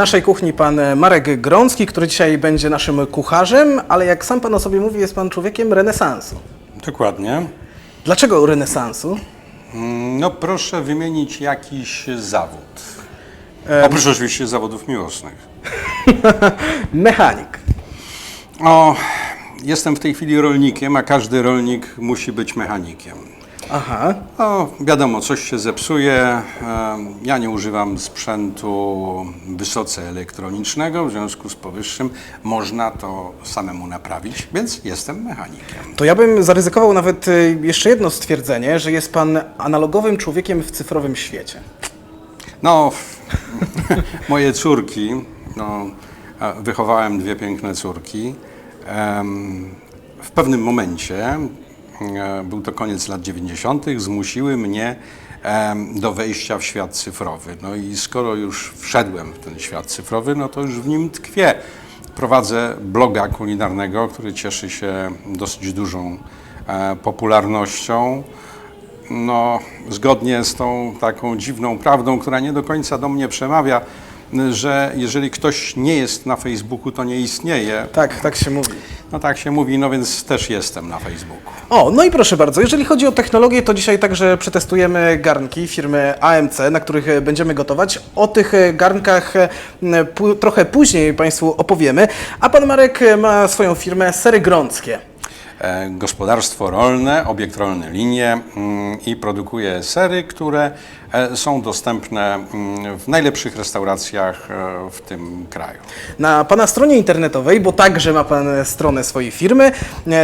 naszej kuchni pan Marek Grącki, który dzisiaj będzie naszym kucharzem, ale jak sam pan o sobie mówi, jest pan człowiekiem renesansu. Dokładnie. Dlaczego renesansu? Mm, No proszę wymienić jakiś zawód. Oprócz oczywiście zawodów miłosnych. Mechanik. O, jestem w tej chwili rolnikiem, a każdy rolnik musi być mechanikiem. Aha. No, wiadomo, coś się zepsuje. Ja nie używam sprzętu wysoce elektronicznego, w związku z powyższym można to samemu naprawić, więc jestem mechanikiem. To ja bym zaryzykował nawet y, jeszcze jedno stwierdzenie, że jest pan analogowym człowiekiem w cyfrowym świecie. No, moje córki, no, wychowałem dwie piękne córki. W pewnym momencie, był to koniec lat 90., zmusiły mnie em, do wejścia w świat cyfrowy. No i skoro już wszedłem w ten świat cyfrowy, no to już w nim tkwię. Prowadzę bloga kulinarnego, który cieszy się dosyć dużą e, popularnością. No, zgodnie z tą taką dziwną prawdą, która nie do końca do mnie przemawia, że jeżeli ktoś nie jest na Facebooku, to nie istnieje. Tak, tak się mówi. No tak się mówi, no więc też jestem na Facebooku. O, no i proszę bardzo, jeżeli chodzi o technologię, to dzisiaj także przetestujemy garnki firmy AMC, na których będziemy gotować. O tych garnkach e, trochę później Państwu opowiemy. A pan Marek ma swoją firmę Sery Grąckie. E, Gospodarstwo rolne, obiekt rolny linie mm, i produkuje sery, które e, są dostępne mm, w najlepszych restauracjach e, w tym kraju. Na Pana stronie internetowej, bo także ma Pan stronę swojej firmy,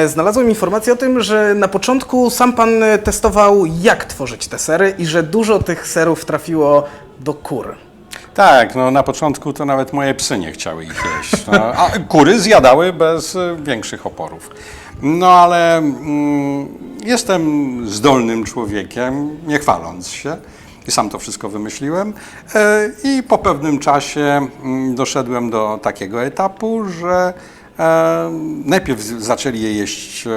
znalazłem informację o tym, że na początku sam Pan testował, jak tworzyć te sery i że dużo tych serów trafiło do kur. Tak, no na początku to nawet moje psy nie chciały ich jeść. No, a kury zjadały bez y, większych oporów. No ale mm, jestem zdolnym człowiekiem, nie chwaląc się. I sam to wszystko wymyśliłem. E, I po pewnym czasie mm, doszedłem do takiego etapu, że najpierw z- zaczęli je jeść e,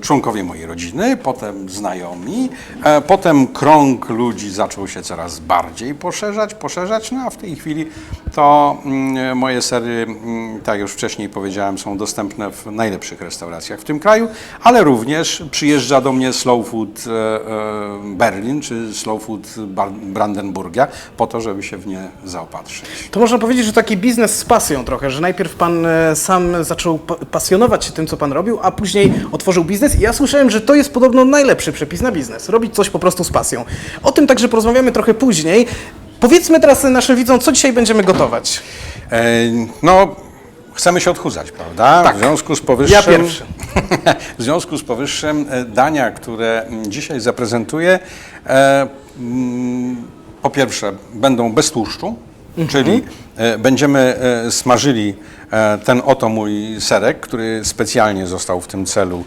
członkowie mojej rodziny, potem znajomi, e, potem krąg ludzi zaczął się coraz bardziej poszerzać, poszerzać, no a w tej chwili to mm, moje sery, mm, tak już wcześniej powiedziałem, są dostępne w najlepszych restauracjach w tym kraju, ale również przyjeżdża do mnie Slow Food e, e, Berlin czy Slow Food Brandenburgia po to, żeby się w nie zaopatrzyć. To można powiedzieć, że taki biznes z pasją trochę, że najpierw Pan e, sam zaczął pa- pasjonować się tym, co Pan robił, a później otworzył biznes i ja słyszałem, że to jest podobno najlepszy przepis na biznes. Robić coś po prostu z pasją. O tym także porozmawiamy trochę później. Powiedzmy teraz naszym widzom, co dzisiaj będziemy gotować. E, No, chcemy się odchudzać, prawda? Tak. W związku z powyższym. Ja pierwszy. w związku z powyższym dania, które mm, dzisiaj zaprezentuję, e, mm, po pierwsze będą bez tłuszczu, czyli e, będziemy e, smażyli e, ten oto mój serek, który specjalnie został w tym celu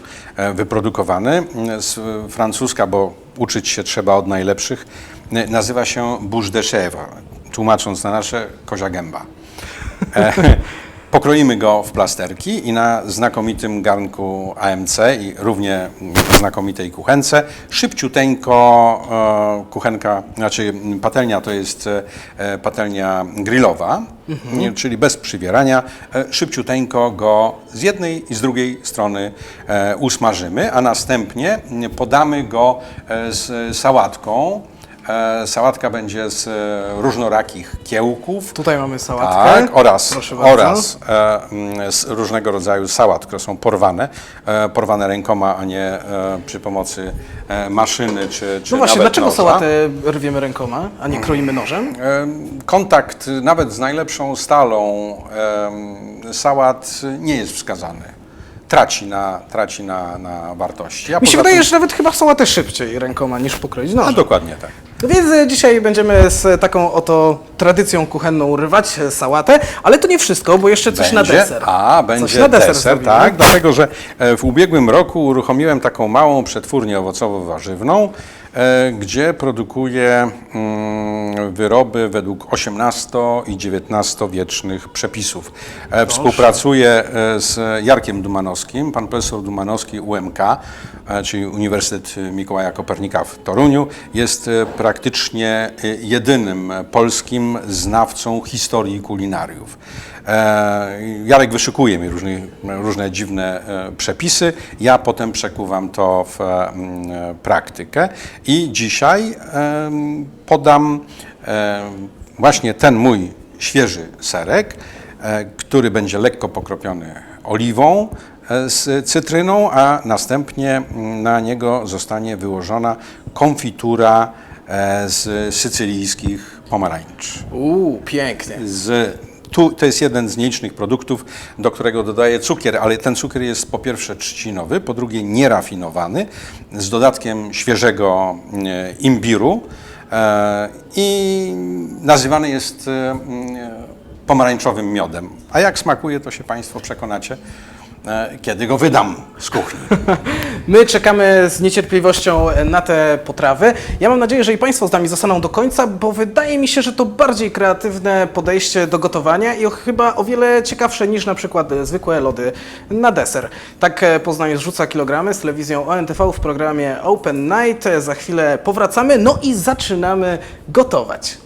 wyprodukowany. Mm, Z francuska, bo uczyć się trzeba od najlepszych, nazywa się bouche de chèvre, tłumacząc na nasze kozia gęba. E, Pokroimy go w plasterki i na znakomitym garnku AMC i równie znakomitej kuchence szybciuteńko e, kuchenka, znaczy patelnia to jest e, patelnia grillowa, nie, czyli bez przywierania. Szybciuteńko go z jednej i z drugiej strony usmażymy, a następnie podamy go z sałatką. E, Sałatka będzie z e, różnorakich kiełków, Tutaj mamy sałatkę. tak, oraz, oraz e, mm, z różnego rodzaju sałat, które są porwane, porwane rękoma, a nie przy pomocy maszyny czy, czy No właśnie, nawet dlaczego noża. sałatę rwiemy rękoma, a nie kroimy nożem? Kontakt nawet z najlepszą stalą sałat nie jest wskazany. Traci na, traci na, na wartości. A Mi się wydaje, tym- że nawet chyba sałatę szybciej rękoma niż pokroić A nożem. dokładnie tak. Więc e, dzisiaj będziemy z taką oto tradycją kuchenną rywać e, sałatę, ale to nie wszystko, bo jeszcze coś na deser. A, Coś będzie na deser, deser, tak, dlatego że e, w ubiegłym roku uruchomiłem taką małą przetwórnię owocowo-warzywną, gdzie produkuję mm, wyroby według XVIII i XIX wiecznych przepisów. E, Współpracuję e, z Jarkiem Dumanowskim, pan profesor Dumanowski UMK, e, czyli Uniwersytet Mikołaja Kopernika w Toruniu, jest e, pra- praktycznie jedynym polskim znawcą historii kulinariów. E, Jarek wyszukuje mi różne, różne dziwne e, przepisy, ja potem przekuwam to w e, m, e, praktykę i dzisiaj podam właśnie ten mój świeży serek, e, który będzie lekko pokropiony oliwą e, z cytryną, a następnie na niego zostanie wyłożona konfitura e, z sycylijskich pomarańcz. Uuu, pięknie. Z, tu, to jest jeden z nielicznych produktów, do którego dodaję cukier, ale ten cukier jest po pierwsze trzcinowy, po drugie nierafinowany, z dodatkiem świeżego e, imbiru e, i nazywany jest e, pomarańczowym miodem. A jak smakuje, to się Państwo przekonacie, kiedy go wydam z kuchni. My czekamy z niecierpliwością na te potrawy. Ja mam nadzieję, że i Państwo z nami zostaną do końca, bo wydaje mi się, że to bardziej kreatywne podejście do gotowania i chyba o wiele ciekawsze niż na przykład zwykłe lody na deser. Tak e, Poznań zrzuca kilogramy z telewizją ONTV w programie Open Night. Za chwilę powracamy, no i zaczynamy gotować.